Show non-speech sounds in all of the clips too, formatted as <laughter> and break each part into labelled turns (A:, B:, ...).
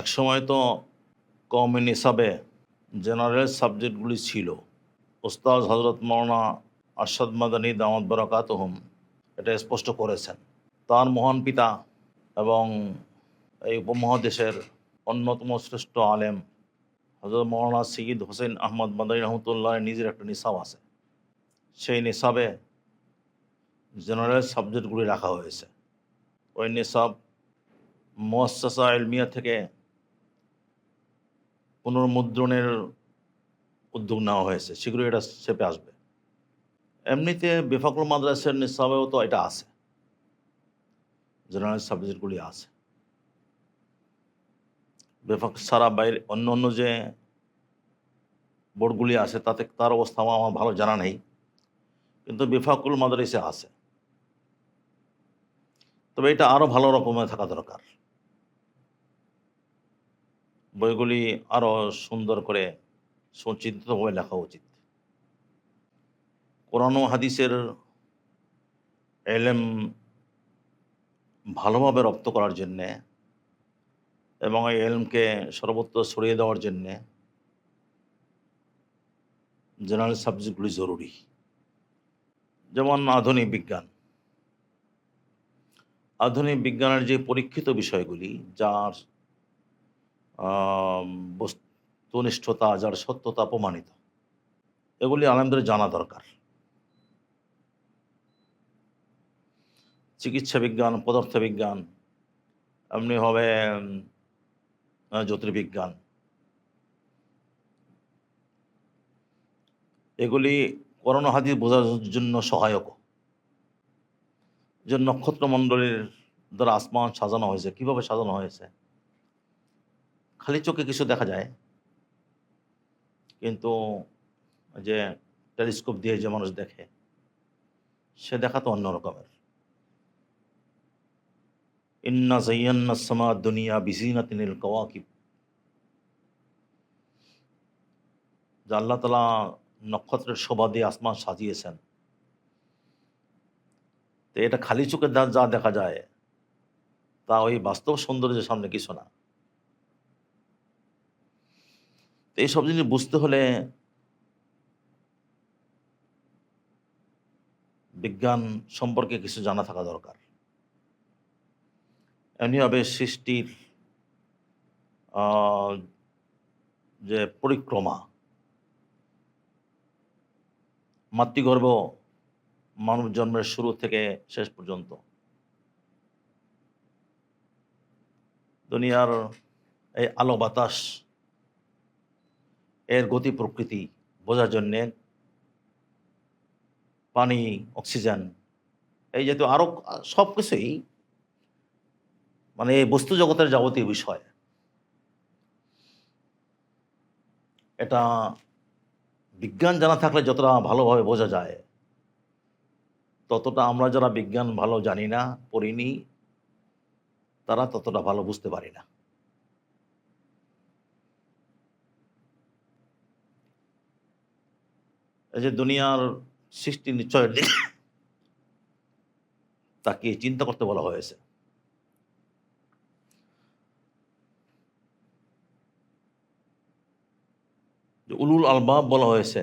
A: একসময় তো কমে নিসাবে জেনারেল সাবজেক্টগুলি ছিল। ওস্তাদ হজরত মৌলানা আরশাদ মাদানী দামদ বরাকাত হুম এটা স্পষ্ট করেছেন। তার মহান পিতা এবং এই উপমহাদেশের অন্যতম শ্রেষ্ঠ আলেম হজরত মৌলানা সঈদ হোসেন আহমদ মাদানী রহমতুল্লাহ নিজের একটা নিসাব আছে। সেই নিসাবে জেনারেল সাবজেক্টগুলি রাখা হয়েছে। ওই নিসাব মোয়াসা এলমিয়া থেকে পুনর্মুদ্রণের উদ্যোগ নেওয়া হয়েছে, শীঘ্রই এটা চেপে আসবে। এমনিতে বেফাকুল মাদ্রাসার নিসাবেও তো এটা আছে। জেনারেল সাবজেক্টগুলি আছে। বেফাক, সারা বাইরে, অন্য অন্য যে বোর্ডগুলি আছে, তাতে তার অবস্থা আমার ভালো জানা নেই। কিন্তু বেফাকুল মাদ্রাসে আছে। তবে এটা আরও ভালো রকমের থাকা দরকার। বইগুলি আরও সুন্দর করে সুচিন্তিতভাবে লেখা উচিত। কোরআন হাদিসের এলেম ভালোভাবে রপ্ত করার জন্যে এবং এই এলমকে সর্বত্র ছড়িয়ে দেওয়ার জন্যে জেনারেল সাবজেক্টগুলি জরুরি। যেমন আধুনিক বিজ্ঞান। আধুনিক বিজ্ঞানের যে পরীক্ষিত বিষয়গুলি, যার বস্তুনিষ্ঠতা, যার সত্যতা প্রমাণিত। এগুলি আলেমদের জানা দরকার। চিকিৎসা বিজ্ঞান, পদার্থ বিজ্ঞান, এমনি হবে জ্যোতির্বিজ্ঞান। এগুলি করোনা হাদিস বোঝার জন্য সহায়ক। যে নক্ষত্রমণ্ডলীর দ্বারা আসমান সাজানো হয়েছে, কীভাবে সাজানো হয়েছে? খালি চোখে কিছু দেখা যায়। কিন্তু যে টেলিস্কোপ দিয়ে যে মানুষ দেখে, সে দেখা তো অন্য রকমের। ইন্না জাইয়ান্না সামা দুনিয়া বিজিনাতিনিল কওয়াকিব। যে আল্লাহ তালা নক্ষত্রের শোভা দিয়ে আসমান সাজিয়েছেন। তো এটা খালি চোখে যা যা দেখা যায়, তা ওই বাস্তব সৌন্দর্যের সামনে কিছু না তো এইসব জিনিস বুঝতে হলে বিজ্ঞান সম্পর্কে কিছু জানা থাকা দরকার। এমনিভাবে সৃষ্টির যে পরিক্রমা, মাতৃগর্ভ মানব জন্মের শুরু থেকে শেষ পর্যন্ত। দুনিয়ার এই আলো বাতাস এর গতি প্রকৃতি বোঝার জন্যে পানি, অক্সিজেন, এই জাতীয় আরও সব কিছুই মানে বস্তু জগতের যাবতীয় বিষয়। এটা বিজ্ঞান জানা থাকলে যতটা ভালোভাবে বোঝা যায়, ততটা আমরা যারা বিজ্ঞান ভালো জানি না, পড়িনি, তারা ততটা ভালো বুঝতে পারি না। এই যে দুনিয়ার সৃষ্টি নিশ্চয়ের দিকে তাকে চিন্তা করতে বলা হয়েছে। যে উলুল আলবাব বলা হয়েছে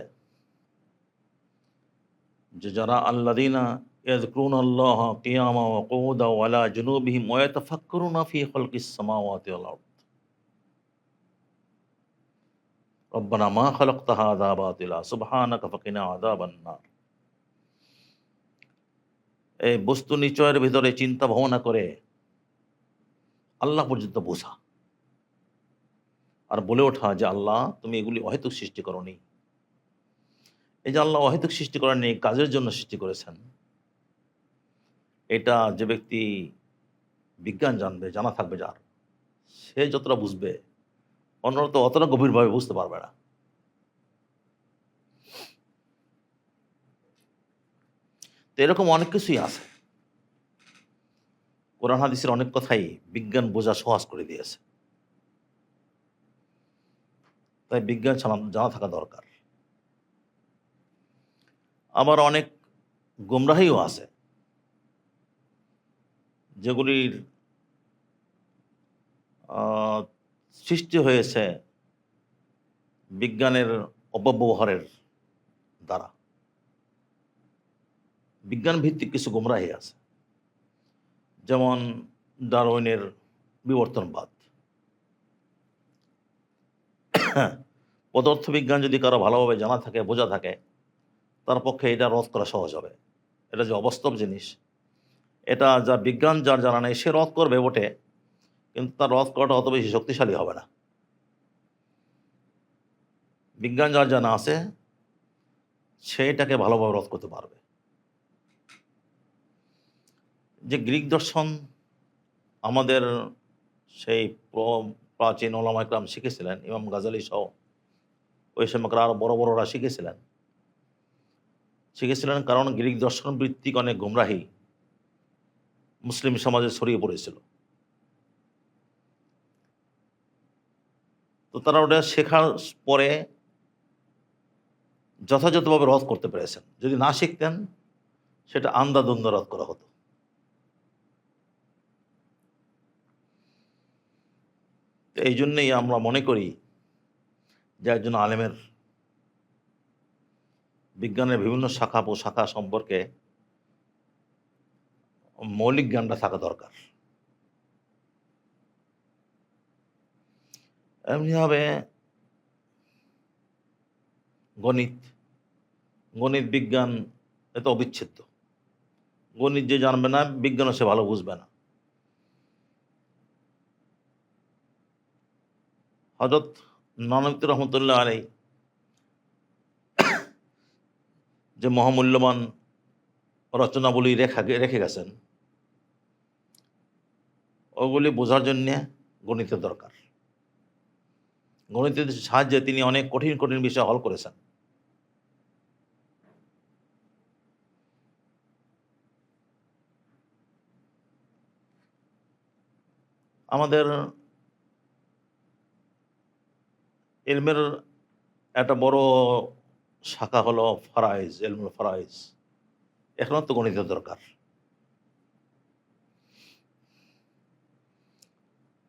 A: যে যারা আল্লাদিনা ইয়াজকুরুন আল্লাহ কিয়ামা ওয়া কুউদা ওয়া আলা জুনুবিহিম ওয়া ইয়াতাফাক্কারুনা ফি খালকিস ওয়াল রব্বানা মা খালাকতা হাযা বাতিলা, সুবহানাকা ফাকিনা আযাবান নার এই বস্তু নিচয়ের ভিতরে চিন্তা ভাবনা করে আল্লাহ পর্যন্ত বোঝা। আর বলে ওঠা যে আল্লাহ, তুমি এগুলি অহেতুক সৃষ্টি করনি। এই যে আল্লাহ অহেতুক সৃষ্টি করেননি, কাজের জন্য সৃষ্টি করেছেন। এটা যে ব্যক্তি বিজ্ঞান জানবে, জানা থাকবে যার। সে যতটা বুঝবে অন্যরা তো অতটা গভীরভাবে বুঝতে পারবে না। তো এরকম অনেক কিছুই আছে। কোরআন হাদিসের অনেক কথাই বিজ্ঞান বোঝা সহজ করে দিয়েছে। তাই বিজ্ঞান জানা- থাকা দরকার। আবার অনেক গুমরাহিও আছে। যেগুলির সৃষ্টি হয়েছে বিজ্ঞানের অপব্যবহারের দ্বারা। বিজ্ঞান ভিত্তিক কিছু গোমরাহি আছে। যেমন ডারউইনের বিবর্তনবাদ। পদার্থবিজ্ঞান যদি কারও ভালোভাবে জানা থাকে, বোঝা থাকে, তার পক্ষে এটা রদ করা সহজ হবে। এটা যে অবাস্তব জিনিস, এটা যা বিজ্ঞান যার জানা নেই, সে রদ করবে বটে। কিন্তু তার রদ করাটা অত বেশি শক্তিশালী হবে না। বিজ্ঞান যার জানা আছে সেটাকে ভালোভাবে রদ করতে পারবে। যে গ্রিক দর্শন আমাদের সেই প্রাচীন ওলামা ইকরাম শিখেছিলেন, ইমাম গাজালি সহ ওই সময়কার আরও বড় বড়রা শিখেছিলেন। শিখেছিলেন কারণ গ্রিক দর্শন ভিত্তিক অনেক গুমরাহি মুসলিম সমাজে ছড়িয়ে পড়েছিল। তো তারা ওটা শেখার পরে যথাযথভাবে রদ করতে পেরেছেন। যদি না শিখতেন, সেটা আন্দাদন্দ রদ করা হতো। এই জন্যেই আমরা মনে করি যে একজন আলেমের বিজ্ঞানের বিভিন্ন শাখা প্রশাখা সম্পর্কে মৌলিক জ্ঞানটা থাকা দরকার। এমনিভাবে গণিত। গণিত, বিজ্ঞান এত অবিচ্ছেদ্য। গণিত যে জানবে না, বিজ্ঞানও সে ভালো বুঝবে না। হজরত নানবিত রহমতুল্লাহ আলাই যে মহামূল্যবান রচনাবলী রেখা, রেখে গেছেন, ওগুলি বোঝার জন্যে গণিতের দরকার। গণিতের সাহায্যে তিনি অনেক কঠিন কঠিন বিষয় হল করেছেন। আমাদের এলমের একটা বড় শাখা হলো ফারাইজ, এলমুল ফারাইজ। এখনও তো গণিতের দরকার।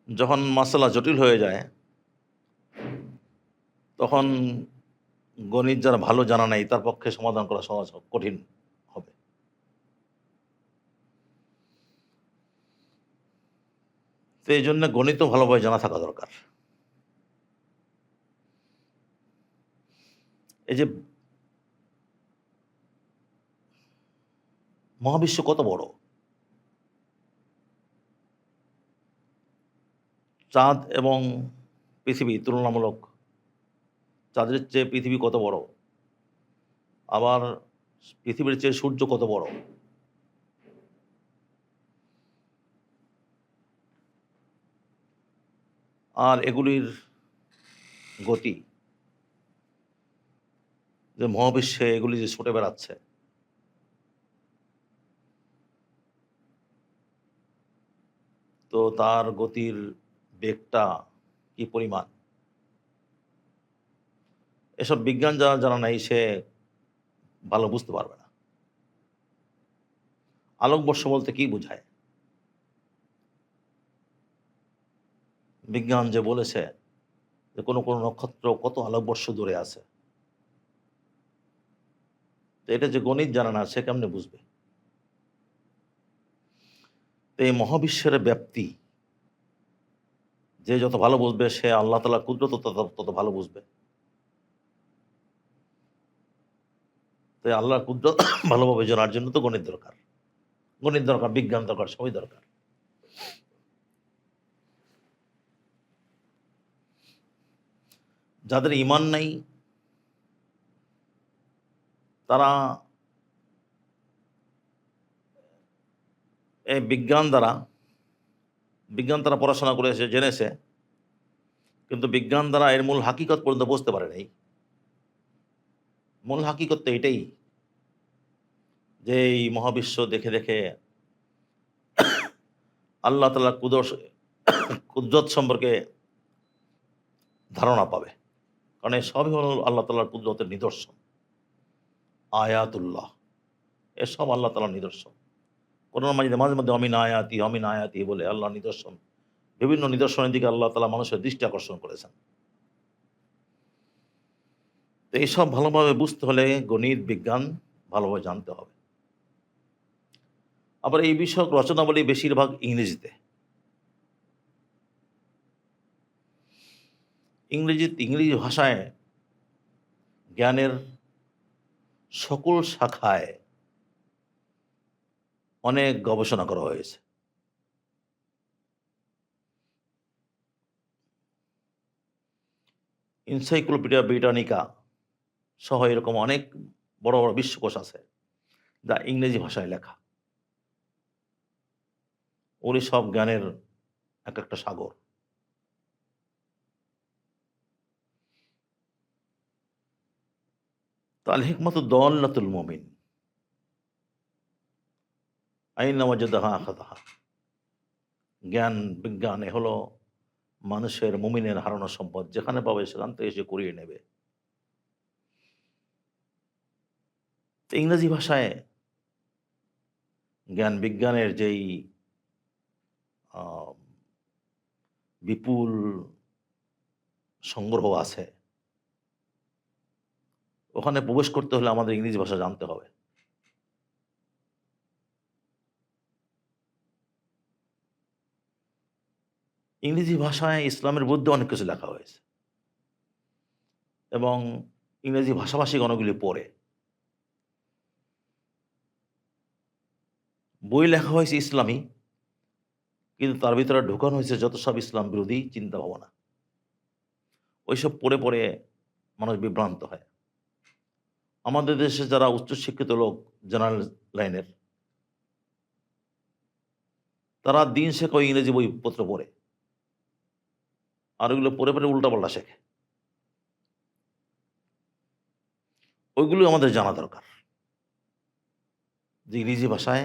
A: যখন মাসালা জটিল হয়ে যায় তখন গণিত যারা ভালো জানা নেই, তার পক্ষে সমাধান করা সহজ কঠিন হবে। তো এই জন্য গণিতও ভালোভাবে জানা থাকা দরকার। এই যে মহাবিশ্ব কত বড়? চাঁদ এবং পৃথিবী তুলনামূলক চাঁদের চেয়ে পৃথিবী কত বড়? আবার পৃথিবীর চেয়ে সূর্য কত বড়? আর এগুলির গতি যে মহাবিশ্বে এগুলি যে ছুটে বেড়াচ্ছে। তো তার গতির বেগটা কি পরিমাণ? এসব বিজ্ঞান যারা জানা নাই, সে ভালো বুঝতে পারবে না। আলোকবর্ষ বলতে কি বোঝায়? বিজ্ঞান যে বলেছে যে কোনো কোনো নক্ষত্র কত আলোকবর্ষ দূরে আছে। তো এটা যে গণিত জানে না, সে কেমনে বুঝবে? তো এই মহাবিশ্বের ব্যাপ্তি, যে যত ভালো বুঝবে, সে আল্লাহ তালা কুদরত তত তত ভালো বুঝবে। তাই আল্লাহর কুদরত <coughs> ভালোভাবে জানার জন্য তো গণিত দরকার। গণিত দরকার, বিজ্ঞান দরকার, সবই দরকার। যাদের ইমান নাই, তারা এই বিজ্ঞান দ্বারা, বিজ্ঞান তারা পড়াশোনা করেছে, জেনেছে, কিন্তু বিজ্ঞান দ্বারা এর মূল হাকিকত পর্যন্ত বুঝতে পারে নাই। মূল হাকিকত তো এটাই যে এই মহাবিশ্ব দেখে দেখে আল্লাহ তালা কুদস কুদরত সম্পর্কে ধারণা পাবে। কারণ এই সবই হল আল্লাহ তালার কুদরতের নিদর্শন। আয়াতুল্লাহ। এসব আল্লাহ তালার নিদর্শন। কোরআন মাঝে মাঝে মধ্যে অমিন আয়াতি অমিন আয়াতি বলে আল্লাহ নিদর্শন। বিভিন্ন নিদর্শনের দিকে আল্লাহ তালা মানুষের দৃষ্টি আকর্ষণ করেছেন। তো এইসব ভালোভাবে বুঝতে হলে গণিত, বিজ্ঞান ভালোভাবে জানতে হবে। আবার এই বিষয়ক রচনাবলী বেশিরভাগ ইংরেজিতে। ইংরেজি ইংরেজি ভাষায় জ্ঞানের সকল শাখায় অনেক গবেষণা করা হয়েছে। ইনসাইক্লোপিডিয়া, ব্রিটানিকা সহ এরকম অনেক বড় বড় বিশ্বকোষ আছে, যা ইংরেজি ভাষায় লেখা। উনি সব জ্ঞানের এক একটা সাগর। তো আল হিকমত দল্লাতুল মমিন। আইন আখাদাহা। জ্ঞান বিজ্ঞান এ হলো মানুষের মুমিনের হারানো সম্পদ, যেখানে পাবে সেখান থেকে এসে কুড়িয়ে নেবে। ইংরেজি ভাষায় জ্ঞান বিজ্ঞানের যেই বিপুল সংগ্রহ আছে, ওখানে প্রবেশ করতে হলে আমাদের ইংরেজি ভাষা জানতে হবে। ইংরেজি ভাষায় ইসলামের বিরুদ্ধে অনেক কিছু লেখা হয়েছে এবং ইংরেজি ভাষাভাষী গণগুলি পড়ে। বই লেখা হয়েছে ইসলামী, কিন্তু তার ভিতরে ঢোকানো হয়েছে যত সব ইসলাম বিরোধী চিন্তা ভাবনা ওইসব পড়ে পড়ে মানুষ বিভ্রান্ত হয়। আমাদের দেশে যারা উচ্চশিক্ষিত লোক জেনারেল লাইনের, তারা দিন শেখে ওই ইংরেজি বইপত্র পড়ে। আর ওইগুলো পড়ে পড়ে উল্টাপাল্টা শেখে। ওইগুলো আমাদের জানা দরকার। যে ইংরেজি ভাষায়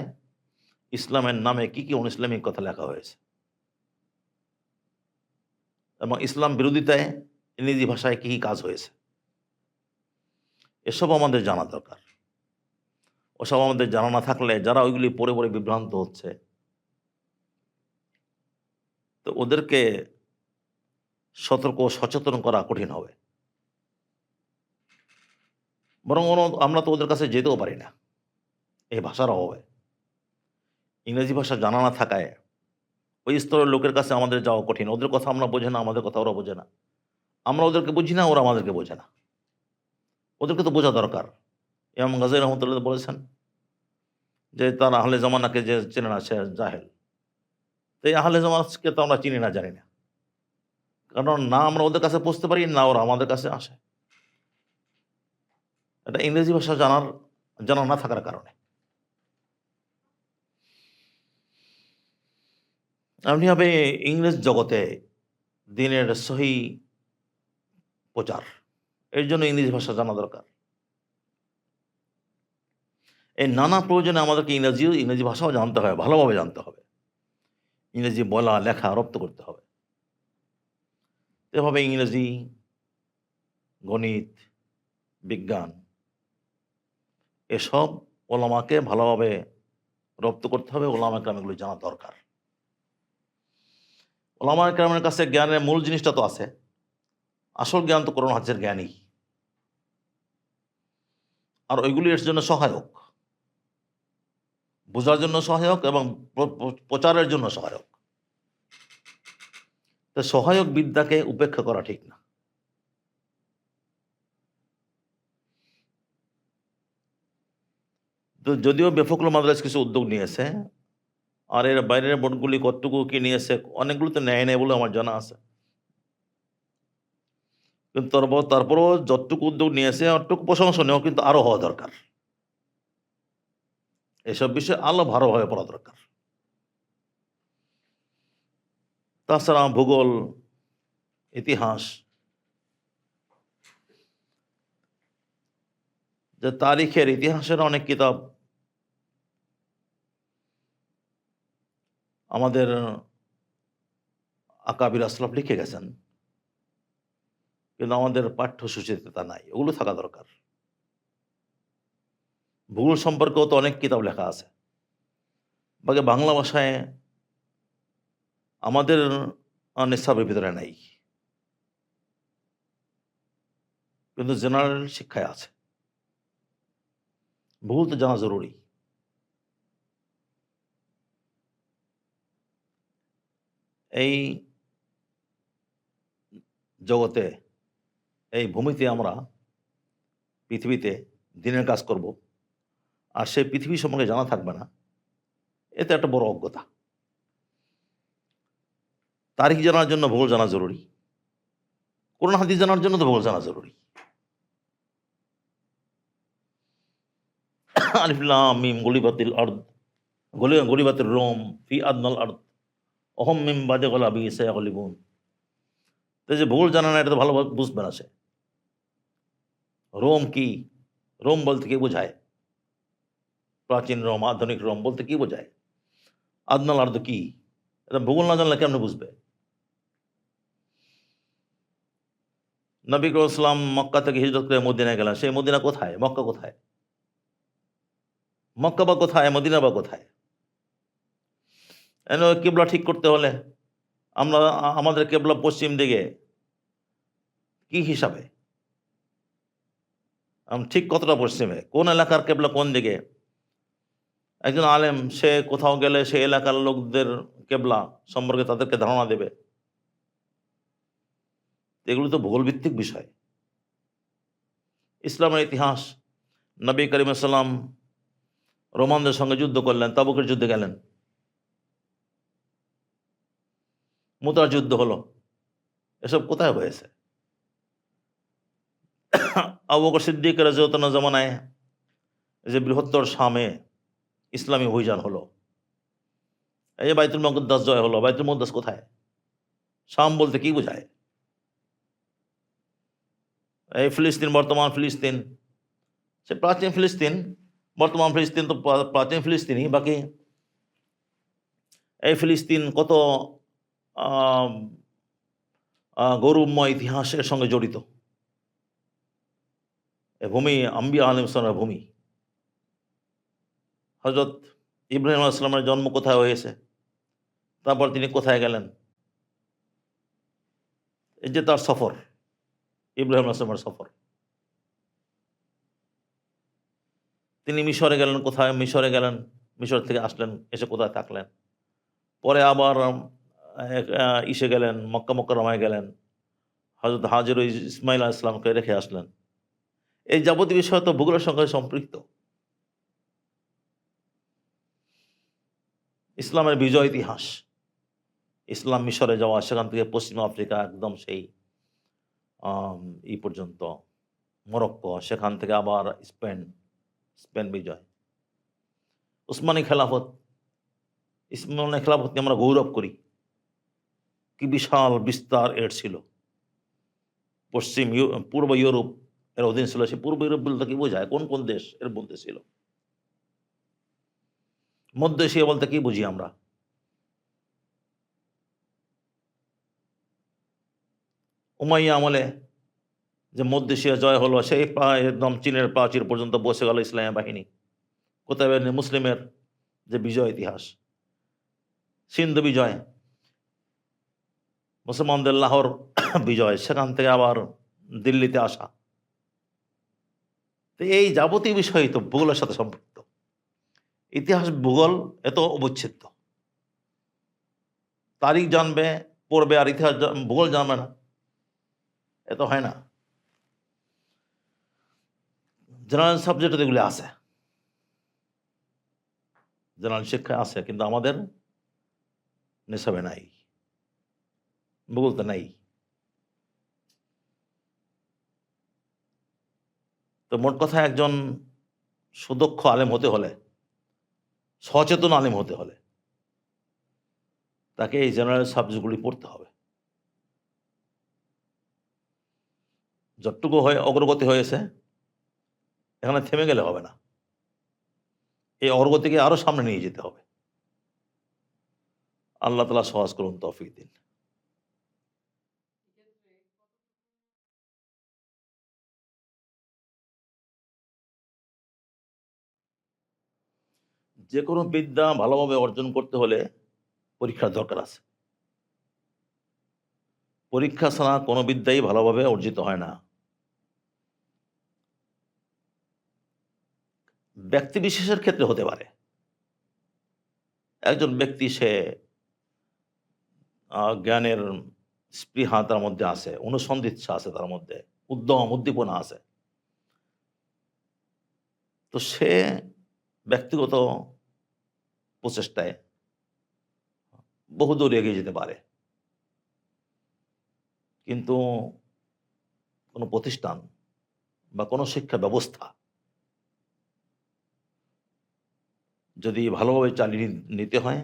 A: ইসলামের নামে কি কি ইসলামিক কথা লেখা হয়েছে? এবং ইসলাম বিরোধিতায় ইংরেজি ভাষায় কি কি কাজ হয়েছে? এসব আমাদের জানা দরকার। ওসব আমাদের জানা না থাকলে যারা ওইগুলি পড়ে পড়ে বিভ্রান্ত হচ্ছে, তো ওদেরকে সতর্ক সচেতন করা কঠিন হবে। বরং আমরা তো ওদের কাছে যেতেও পারি না। এই ভাষার অভাবে। ইংরেজি ভাষা জানা না থাকায় ওই স্তরের লোকের কাছে আমাদের যাওয়া কঠিন। ওদের কথা আমরা বোঝে না, আমাদের কথা ওরা বোঝে না। আমরা ওদেরকে বুঝি না, ওরা আমাদেরকে বোঝে না। ওদেরকে তো বোঝা দরকার। ইমাম গাজী রহমতুল্লাহ বলেছেন যে, তার আহলে জামানাকে যে চেনে না, সে জাহেল। তো এই আহলে জামানাকে তো আমরা চিনি না, জানি না। কারণ না আমরা ওদের কাছে পৌঁছতে পারি, না ওরা আমাদের কাছে আসে। এটা ইংরেজি ভাষা জানার, জানা না থাকার কারণে। এমনিভাবে ইংরেজ জগতে দিনের সহি প্রচার। এর জন্য ইংরেজি ভাষা জানা দরকার। এই নানা প্রয়োজনে আমাদেরকে ইংরেজি ইংরেজি ভাষাও জানতে হবে, ভালোভাবে জানতে হবে। ইংরেজি বলা, লেখা রপ্ত করতে হবে। এভাবে ইংরেজি, গণিত, বিজ্ঞান এসব ওলামাকে ভালোভাবে রপ্ত করতে হবে ওলামা আমি এগুলো জানা দরকার। ওলামা ক্রামের কাছে জ্ঞানের মূল জিনিসটা তো আছে। আসল জ্ঞান তো করোনা হাজের জ্ঞানই। আর ওইগুলি এর জন্য সহায়ক। বোঝার জন্য সহায়ক এবং প্র- প্র- প্রচারের জন্য সহায়ক। তো সহায়ক বিদ্যাকে উপেক্ষা করা ঠিক না। তো যদিও বেফকুল মাদ্রাস কিছু উদ্যোগ নিয়েছে আর এর বাইরের বোর্ডগুলি কতটুকু কি নিয়েছে, অনেকগুলো তো নেয় নেই বলে আমার জানা আছে। কিন্তু তারপর তারপরও যতটুকু উদ্যোগ নিয়েছে, অতটুকু প্রশংসনীয় কিন্তু আরও হওয়া দরকার। এসব বিষয়ে আলো ভালোভাবে পড়া দরকার। তাছাড়া ভূগোল, ইতিহাস, যে তারিখের ইতিহাসের অনেক কিতাব আমাদের আকাবির আসলাফ লিখে গেছেন। কিন্তু আমাদের পাঠ্যসূচিতে তা নাই, ওগুলো থাকা দরকার। ভূগোল সম্পর্কেও তো অনেক কিতাব লেখা আছে। বাকি বাংলা ভাষায় আমাদের নিসাবের ভিতরে নেই। কিন্তু জেনারেল শিক্ষায় আছে। ভূগোল তো জানা জরুরি। এই জগতে, এই ভূমিতে আমরা পৃথিবীতে দিনের কাজ করব। আর সে পৃথিবী সম্পর্কে জানা থাকবে না। এতে একটা বড় অজ্ঞতা। তারিখ জানার জন্য ভূগোল জানা জরুরি। কোরআন, হাদিস জানার জন্য তো ভূগোল জানা জরুরি। আলিফলাম মিম, গলিবাতিল আর্দ, গলি গলিবাতিল রোম, ফি আদনাল আর্দ। অহম মিম বাদে গলাবি সে গলিবুন তো যে ভূগোল জানা না, এটা তো ভালো বুঝবে না সে রোম কি? রোম বলতে কি বোঝায়? প্রাচীন রোম, আধুনিক রোম বলতে কি বোঝায়? আদনাল আর্দ কি? এটা ভূগোল না জানলে কেমন বুঝবে? নবী ইসলাম মক্কা থেকে হিজরত করে মদিনা গেলেন। সেই মদিনা কোথায়? মক্কা কোথায়? মক্কা বা কোথায়? মদিনা বা কোথায়? কেবলা ঠিক করতে হলে আমরা, আমাদের কেবলা পশ্চিম দিকে কি হিসাবে? ঠিক কতটা পশ্চিমে? কোন এলাকার কেবলা কোন দিকে? একজন আলেম, সে কোথাও গেলে সে এলাকার লোকদের কেবলা সম্পর্কে তাদেরকে ধারণা দেবে। এগুলো তো ভূগোল ভিত্তিক বিষয়। ইসলামের ইতিহাস, নবী করিম সাল্লাম রোমানদের সঙ্গে যুদ্ধ করলেন, তাবুকের যুদ্ধে গেলেন। মুতার যুদ্ধ হলো। এসব কোথায় হয়েছে? আবু বকর সিদ্দিক রাজিউদ্দৌলা জামানায় যে বৃহত্তর শামে ইসলামী অভিযান হলো, এই যে বাইতুল মুকদ্দাস জয় হলো, বাইতুল মুকদ্দাস কোথায়? শাম বলতে কি বোঝায়? এই ফিলিস্তিন, বর্তমান ফিলিস্তিন, সে প্রাচীন ফিলিস্তিন, বর্তমান ফিলিস্তিন তো প্রা- প্রাচীন ফিলিস্তিনই, বাকি এই ফিলিস্তিন কত গৌরবময় ইতিহাসের সঙ্গে জড়িত। এ ভূমি আম্বিয়া আলিম ইসলামের ভূমি। হজরত ইব্রাহিম আসলামের জন্ম কোথায় হয়েছে? তারপর তিনি কোথায় গেলেন? এই যে তার সফর, ইব্রাহিম আসলামের সফর। তিনি মিশরে গেলেন কোথায়? মিশরে গেলেন, মিশর থেকে আসলেন, এসে কোথায় থাকলেন? পরে আবার ইসে গেলেন, মক্কা মক্করমায় গেলেন। হজরত হাজির ইসমাইল ইসলামকে রেখে আসলেন। এই যাবতীয় বিষয় তো ভূগোলের সঙ্গে সম্পৃক্ত। ইসলামের বিজয় ইতিহাস। ইসলাম মিশরে যাওয়া, সেখান থেকে পশ্চিম আফ্রিকা একদম সেই ই পর্যন্ত, মরক্কো, সেখান থেকে আবার স্পেন স্পেন বিজয়। উসমানী খেলাফত ইসমানী খেলাফত নিয়ে আমরা গৌরব করি। কি বিশাল বিস্তার এর ছিল। পশ্চিম পূর্ব ইউরোপ এর অধীন ছিল, সে পূর্ব ইউরোপ বলতে কি বোঝায়? কোন কোন দেশ এর মধ্যে ছিল? মধ্য এশিয়া বলতে কি বুঝি আমরা? উমাইয়া আমলে যে মধ্য এশিয়া জয় হলো সেই প্রায় একদম চীনের প্রাচীর পর্যন্ত বসে গেল ইসলামী বাহিনী। কোথায় মুসলিমের যে বিজয় ইতিহাস, সিন্ধু বিজয় মুসলমানদের লাহোর <coughs> বিজয়, সেখান থেকে আবার দিল্লিতে আসা। তো এই যাবতীয় বিষয় তো ভূগোলের সাথে সম্পৃক্ত। ইতিহাস, ভূগোল এত অবচ্ছেদ্য। তারিখ জানবে, পড়বে, আর ইতিহাস ভূগোল জানবে না। এত হয় না। জেনারেল সাবজেক্ট এগুলি আছে। জেনারেল শিক্ষা আছে, কিন্তু আমাদের নিসাবে নাই। ভূগোল তো নাই তো মোট কথা একজন সুদক্ষ আলেম হতে হলে, সচেতন আলেম হতে হলে, তাকে এই জেনারেল সাবজেক্টগুলি পড়তে হবে। যতটুকু হয়ে অগ্রগতি হয়েছে, এখানে থেমে গেলে হবে না। এই অগ্রগতিকে আরও সামনে নিয়ে যেতে হবে। আল্লাহ তালা সহজ করুন তৌফিক দিন। যে কোনো বিদ্যা ভালোভাবে অর্জন করতে হলে পরীক্ষার দরকার আছে। পরীক্ষা ছাড়া কোনো বিদ্যাই ভালোভাবে অর্জিত হয় না। ব্যক্তি বিশেষের ক্ষেত্রে হতে পারে। একজন ব্যক্তি সে জ্ঞানের স্পৃহা তার মধ্যে আছে অনুসন্ধিচ্ছা আছে তার মধ্যে, উদ্যম, উদ্দীপনা আছে। তো সে ব্যক্তিগত প্রচেষ্টায় বহুদূর এগিয়ে যেতে পারে। কিন্তু কোনো প্রতিষ্ঠান বা কোনো শিক্ষা ব্যবস্থা যদি ভালোভাবে চালিয়ে নিতে হয়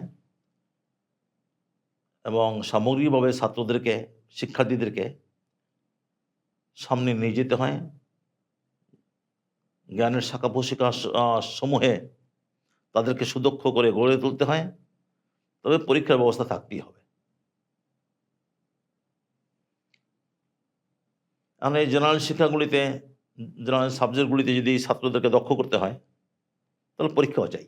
A: এবং সামগ্রিকভাবে ছাত্রদেরকে, শিক্ষার্থীদেরকে সামনে নিয়ে যেতে হয়, জ্ঞানের শাখা প্রশিক্ষা সমূহে তাদেরকে সুদক্ষ করে গড়ে তুলতে হয়। তবে পরীক্ষার ব্যবস্থা থাকতেই হবে। এখন এই জেনারেল শিক্ষাগুলিতে জেনারেল সাবজেক্টগুলিতে যদি ছাত্রদেরকে দক্ষ করতে হয়, তাহলে পরীক্ষাও চাই।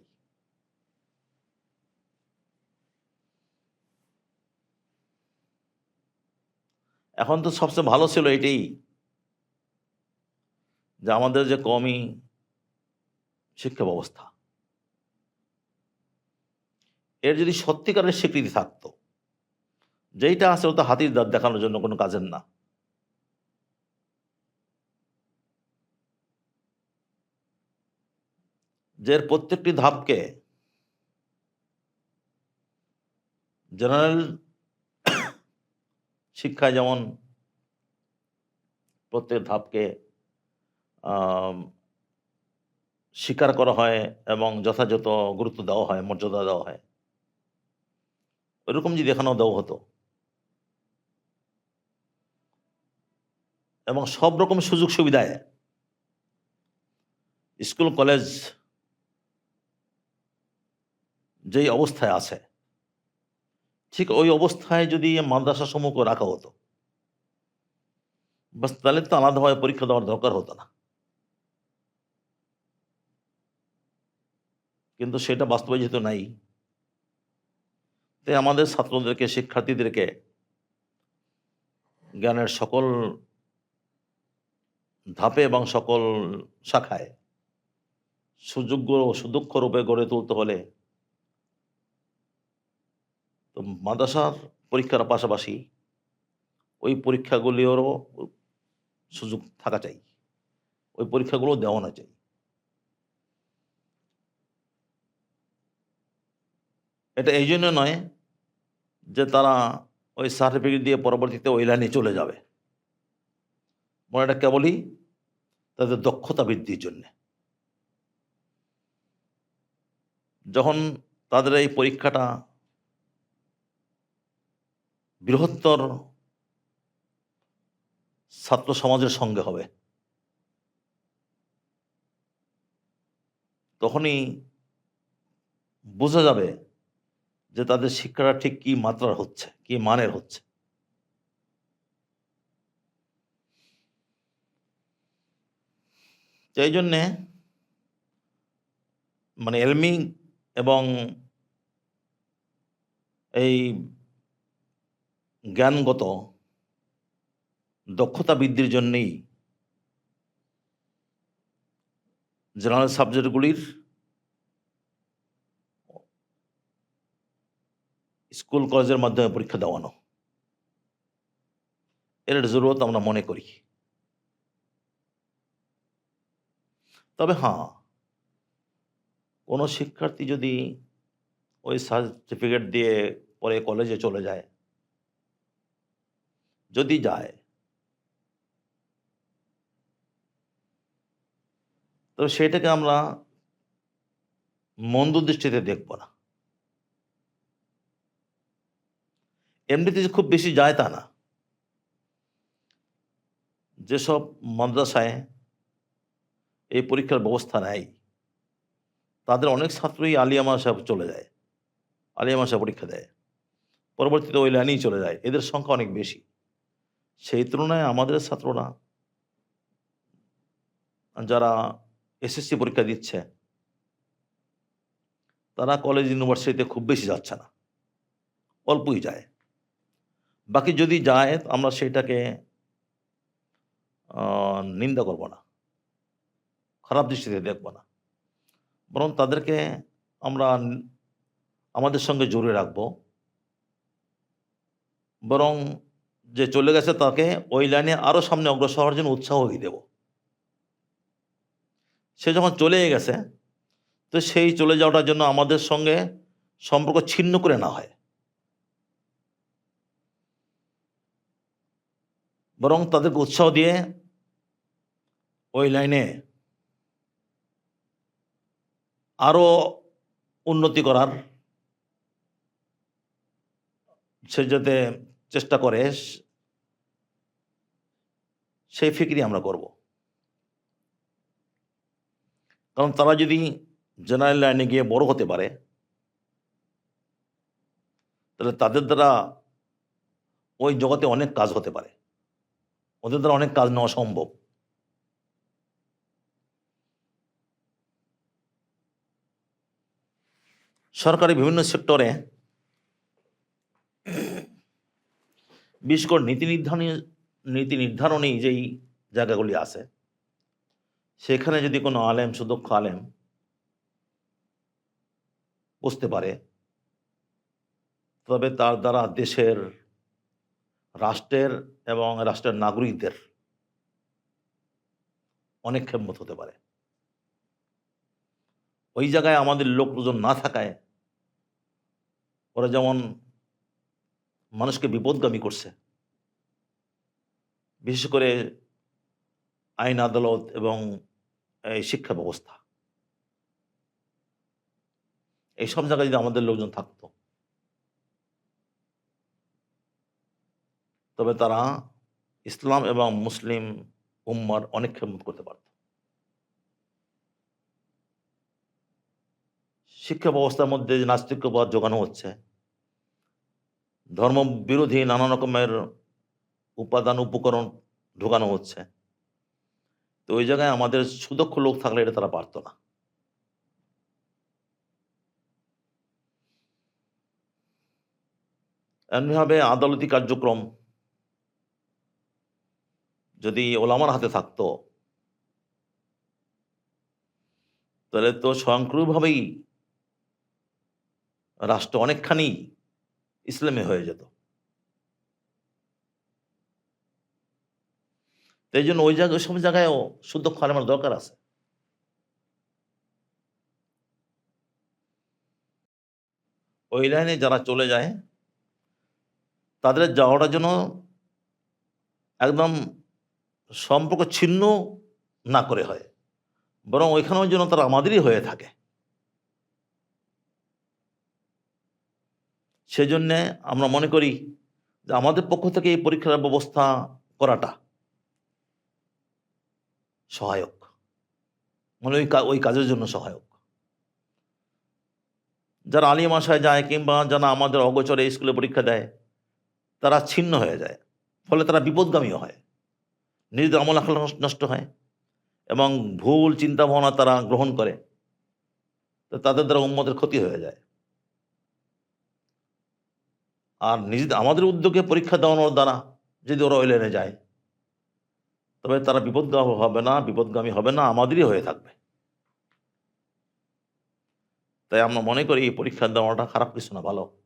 A: এখন তো সবচেয়ে ভালো ছিল এটাই যে আমাদের যে কমই শিক্ষা ব্যবস্থা। এর যদি সত্যিকারের স্বীকৃতি থাকতো, যেইটা আছে ওটা হাতির দাঁত দেখানোর জন্য কোনো কাজের না। যে প্রত্যেকটি ধাপকে জেনারেল শিক্ষায় যেমন প্রত্যেক ধাপকে স্বীকার করা হয় এবং যথাযথ গুরুত্ব দেওয়া হয়, মর্যাদা দেওয়া হয় ওইরকম যদি এখানেও দেওয়া হতো। এবং সব রকম সুযোগ সুবিধায় স্কুল, কলেজ যেই অবস্থায় আছে, ঠিক ওই অবস্থায় যদি মাদ্রাসা সমূহ রাখা হতো বাস তাহলে তো আলাদাভাবে পরীক্ষা দেওয়ার দরকার হতো না। কিন্তু সেটা বাস্তবে যেহেতু নাই। তাই আমাদের ছাত্রদেরকে, শিক্ষার্থীদেরকে জ্ঞানের সকল ধাপে এবং সকল শাখায় সুযোগ্য ও সুদক্ষ রূপে গড়ে তুলতে হলে তো মাদ্রাসার পরীক্ষার পাশাপাশি ওই পরীক্ষাগুলিরও সুযোগ থাকা চাই। ওই পরীক্ষাগুলো দেওয়ানো চাই। এটা এই জন্য নয় যে তারা ওই সার্টিফিকেট দিয়ে পরবর্তীতে ওই লাইনে চলে যাবে। মনে এটা কেবলই তাদের দক্ষতা বৃদ্ধির জন্যে। যখন তাদের এই পরীক্ষাটা বৃহত্তর ছাত্র সমাজের সঙ্গে হবে, তখনই বোঝা যাবে যে তাদের শিক্ষাটা ঠিক কি মাত্রার হচ্ছে, কি মানের হচ্ছে। এই জন্যে মানে এলমি এবং এই জ্ঞানগত দক্ষতা বৃদ্ধির জন্যেই জেনারেল সাবজেক্টগুলির স্কুল, কলেজের মাধ্যমে পরীক্ষা দেওয়ানো। এর জরুরত আমরা মনে করি। তবে হ্যাঁ কোনো শিক্ষার্থী যদি ওই সার্টিফিকেট দিয়ে পরে কলেজে চলে যায়, যদি যায়, তবে সেটাকে আমরা মন্দ দৃষ্টিতে দেখব না। এমনিতে যে খুব বেশি যায় তা না। যেসব মাদ্রাসায় এই পরীক্ষার ব্যবস্থা নেয়, তাদের অনেক ছাত্রই আলিয়া মাসাব চলে যায়, আলিয়া মাসা পরীক্ষা দেয়। পরবর্তীতে ওই লাইনেই চলে যায়, এদের সংখ্যা অনেক বেশি। সেই তুলনায় আমাদের ছাত্ররা, যারা এসএসসি পরীক্ষা দিচ্ছে, তারা কলেজ ইউনিভার্সিটিতে খুব বেশি যাচ্ছে না। অল্পই যায়। বাকি যদি যায় আমরা সেটাকে নিন্দা করব না। খারাপ দৃষ্টিতে দেখব না। বরং তাদেরকে আমরা আমাদের সঙ্গে জড়িয়ে রাখব। বরং যে চলে গেছে তাকে ওই লাইনে আরও সামনে অগ্রসর হওয়ার জন্য উৎসাহই দেব। সে যখন চলে গেছে, তো সেই চলে যাওয়াটার জন্য আমাদের সঙ্গে সম্পর্ক ছিন্ন করে না হয়। বরং তাদেরকে উৎসাহ দিয়ে ওই লাইনে আরও উন্নতি করার সে যাতে চেষ্টা করে, সেই ফিক্রি আমরা করব। কারণ তারা যদি জেনারেল লাইনে গিয়ে বড় হতে পারে, তাহলে তাদের দ্বারা ওই জগতে অনেক কাজ হতে পারে। ওদের দ্বারা অনেক কাজ নেওয়া সম্ভব। সরকারি বিভিন্ন সেক্টরে বিশেষ করে নীতি নির্ধারণী নীতি নির্ধারণী যেই জায়গাগুলি আছে, সেখানে যদি কোনো আলেম, সুদক্ষ আলেম বুঝতে পারে, তবে তার দ্বারা দেশের রাষ্ট্রের এবং রাষ্ট্রের নাগরিকদের অনেক ক্ষমত হতে পারে। ওই জায়গায় আমাদের লোকজন না থাকায় ওরা যেমন মানুষকে বিপদগামী করছে, বিশেষ করে আইন, আদালত এবং এই শিক্ষা ব্যবস্থা। এই সব জায়গায় যদি আমাদের লোকজন থাকতো তবে তারা ইসলাম এবং মুসলিম উম্মার অনেক খেদমত করতে পারত। শিক্ষা ব্যবস্থার মধ্যে যে নাস্তিক্যবাদ যোগানো হচ্ছে ধর্ম বিরোধী নানা রকমের উপাদান, উপকরণ ঢোকানো হচ্ছে, তো ওই জায়গায় আমাদের সুদক্ষ লোক থাকলে এটা তারা পারতো না। এমনিভাবে আদালতি কার্যক্রম যদি ওলামার হাতে থাকতো, তাহলে তো স্বয়ংক্রিয়ভাবেই রাষ্ট্র অনেকখানি ইসলামী হয়ে যেত। তো এই জন্য ওই জায়গায় ওই সব জায়গায়ও শুদ্ধ খালেমার দরকার আছে। ওই লাইনে যারা চলে যায়, তাদের যাওয়াটার জন্য একদম সম্পর্ক ছিন্ন না করে হয়, বরং ওইখানেও যেন তারা আমাদেরই হয়ে থাকে। সেজন্যে আমরা মনে করি যে আমাদের পক্ষ থেকে এই পরীক্ষার ব্যবস্থা করাটা সহায়ক। মানে ওই ওই কাজের জন্য সহায়ক। যারা আলিম আশায় যায় কিংবা যারা আমাদের অগোচরে স্কুলে পরীক্ষা দেয়, তারা ছিন্ন হয়ে যায়, ফলে তারা বিপদগামীও হয়। নিজেদের আমল আখলাক নষ্ট- হয় এবং ভুল চিন্তা ভাবনা তারা গ্রহণ করে, তো তাদের দ্বারা উন্মতের ক্ষতি হয়ে যায়। আর নিজেদের আমাদের উদ্যোগে পরীক্ষা দেওয়ানোর দ্বারা যদি ওরা ওই লাইনে যায়, তবে তারা বিপদগামী হবে না, বিপদগামী হবে না, আমাদেরই হয়ে থাকবে। তাই আমরা মনে করি এই পরীক্ষা দেওয়াটা খারাপ কিছু না, ভালো।